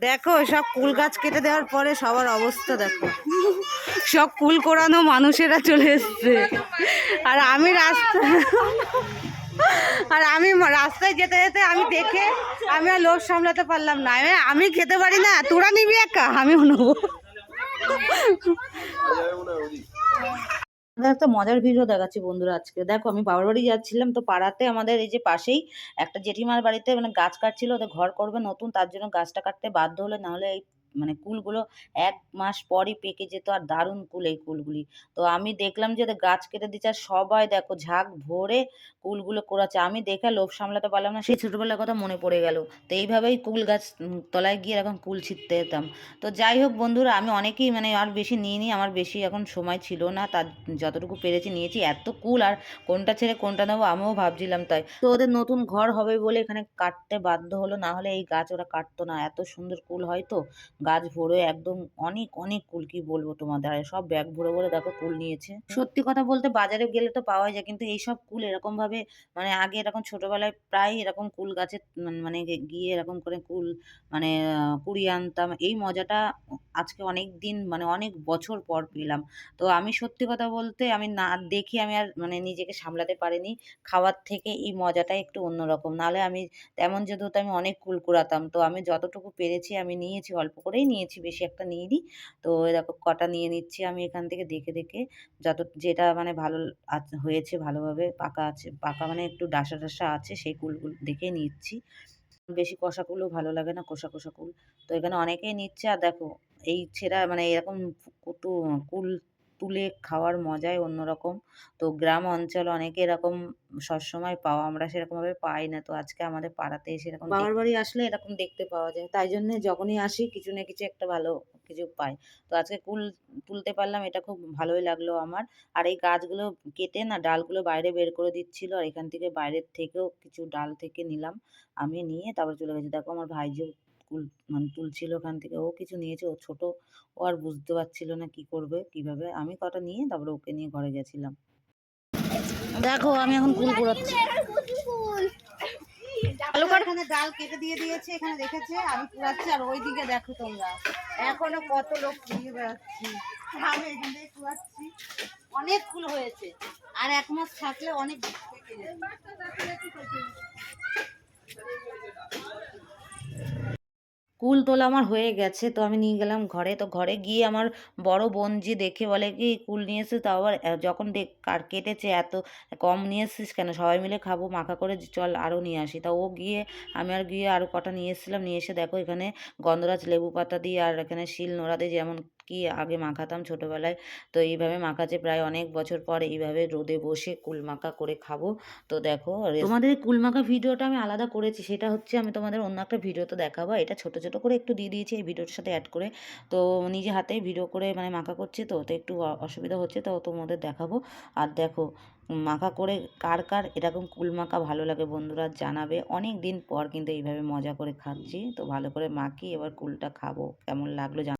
দেখো, সব কুল গাছ কেটে দেওয়ার পরে সবার অবস্থা দেখো। সব কুল কোরানো মানুষেরা চলে এসছে। আর আমি রাস্তা আর আমি রাস্তায় যেতে যেতে আমি দেখে আমি আর লোভ সামলাতে পারলাম না। আমি- খেতে পারি না, তোরা নিবি একা? আমিও নেব। একটা মজার ভিডিও দেখাচ্ছি বন্ধুরা আজকে। দেখো, আমি বাবার বাড়ি যাচ্ছিলাম তো পাড়াতে আমাদের এই যে পাশেই একটা জেঠিমার বাড়িতে মানে গাছ কাটছিল, ওদের ঘর করবে নতুন, তার জন্য গাছটা কাটতে বাধ্য হলে, নাহলে এই মানে কুলগুলো এক মাস পরই পেকে যেত, আর দারুণ কুল এই কুলগুলি। তো আমি দেখলাম যে গাছ কেটে দিচ্ছে, আর সবাই দেখো ঝাঁক ভরে কুলগুলো করাচ্ছে আমি দেখে লোভ সামলাতে পারলাম না, সেই ছোটোবেলার কথা মনে পড়ে গেল। তো এইভাবেই কুল গাছ তলায় গিয়ে এরকম কুল ছিঁড়তে যেতাম। তো যাই হোক বন্ধুরা, আমি অনেকেই মানে আর বেশি নিয়ে নিই আমার বেশি এখন সময় ছিল না, তার যতটুকু পেরেছি নিয়েছি। এত কুল, আর কোনটা ছেড়ে কোনটা নেব আমিও ভাবছিলাম তাই। তো ওদের নতুন ঘর হবে বলে এখানে কাটতে বাধ্য হলো, না হলে এই গাছ ওরা কাটতো না, এত সুন্দর কুল হয় তো। গাছ ভরে একদম অনেক অনেক কুল কি বলব তোমাদের? আর সব ব্যাগ ভরে ভরে দেখো কুল নিয়েছে। সত্যি কথা বলতে বাজারে গেলে তো পাওয়া যায়, কিন্তু এইসব কুল এরকম ভাবে মানে আগে এরকম ছোটবেলায় প্রায় এরকম কুল গাছে মানে গিয়ে এরকম করে কুল মানে কুড়িয়ে আনতাম। এই মজাটা আজকে অনেক দিন মানে অনেক বছর পর পেলাম। তো আমি সত্যি কথা বলতে আমি না দেখি আমি আর মানে নিজেকে সামলাতে পারিনি। খাওয়ার থেকে এই মজাটাই একটু অন্যরকম। নাহলে আমি তেমন যদি হতো আমি অনেক কুল কুড়াতাম। তো আমি যতটুকু পেরেছি আমি নিয়েছি, অল্প করেই নিয়েছি, বেশি একটা নিইনি। তো এরকম কটা নিয়ে নিচ্ছি আমি এখান থেকে দেখে দেখে। যত যেটা মানে ভালো হয়েছে ভালোভাবে পাকা আছে, পাকা মানে একটু ডাসা ডাসা আছে সেই কুলগুলো দেখে নিচ্ছি। বেশি কষা কুলও ভালো লাগে না, কষা কষা কুল। তো এখানে অনেকেই নিচ্ছে আর দেখো এই ছেঁড়া মানে এরকম কুটু কুল তুলে খাওয়ার মজাই অন্যরকম। তো গ্রাম অঞ্চলে অনেকে এরকম সবসময় পাওয়া আমরা সেরকমভাবে পাই না। তো আজকে আমাদের পাড়াতে এসে এরকম বাবার বাড়ি আসলে এরকম দেখতে পাওয়া যায়। তাই জন্য যখনই আসি কিছু না কিছু একটা ভালো কিছু পাই। তো আজকে কুল তুলতে পারলাম এটা খুব ভালোই লাগল আমার। আর এই গাছগুলো কেটে না ডালগুলো বাইরে বের করে দিচ্ছিল আর এখান থেকে বাইরের থেকেও কিছু ডাল থেকে নিলাম। আমি নিয়ে তারপর চলে গেছি। দেখো আমার ভাইজিও কুল মানে তুলছিল ওখান থেকে। ও কিছু নিয়েছে ও ছোট ও আর বুঝতে পারছিল না কি করবে কীভাবে। আমি কটা নিয়ে তারপরে ওকে নিয়ে ঘরে গেছিলাম। দেখো আমি এখন কুল কুড়াচ্ছি এখানে ডাল কেটে দিয়ে দিয়েছে এখানে রেখেছে আমি কুড়াচ্ছি আর ওই দিকে দেখো তোমরা। এখনও কত লোক কুড়িয়ে বেড়াচ্ছি। আমি এখান থেকে কুড়াচ্ছি অনেক ফুল হয়েছে। আর এক মাস থাকলে অনেক। কুল তোলা আমার হয়ে গেছে, তো আমি নিয়ে গেলাম ঘরে। তো ঘরে গিয়ে আমার বড় বোন যে দেখে বলে কি কুল নিয়ে এসে তাও আবার যখন দেখ, কার কেটেছে, এত কম নিয়ে এসেছিস কেন? সবাই মিলে খাব, মাখা করে চল আরও নিয়ে আসি। তা ও গিয়ে, আমি আর গিয়ে আরও কটা নিয়ে এসেছিলাম। নিয়ে এসে দেখো এখানে গন্ধরাজ লেবু পাতা দিয়ে আর এখানে শিল নোড়া দিয়ে যেমন কি আগে মাখাতাম ছোটোবেলায়? তো এইভাবে মাখাচ্ছে প্রায় অনেক বছর পর এইভাবে রোদে বসে কুল মাখা করে খাব। তো দেখো তোমাদের কুলমাখা ভিডিওটা আমি আলাদা করেছি, সেটা হচ্ছে আমি তোমাদের অন্য একটা ভিডিওতে দেখাবো। এটা ছোট ছোট করে একটু দিয়ে দিয়েছি এই ভিডিওটার সাথে অ্যাড করে। তো নিজে হাতে ভিডিও করে মানে মাখা করছে তো তো একটু অসুবিধা হচ্ছে তো তোমাদের দেখাবো। আর দেখো, মাখা করে কার কার এরকম কুল মাখা ভালো লাগে বন্ধুরা জানাবে। অনেক দিন পর কিন্তু এইভাবে মজা করে খাচ্ছি। তো ভালো করে মাখি এবার কুলটা খাব, কেমন লাগল জানা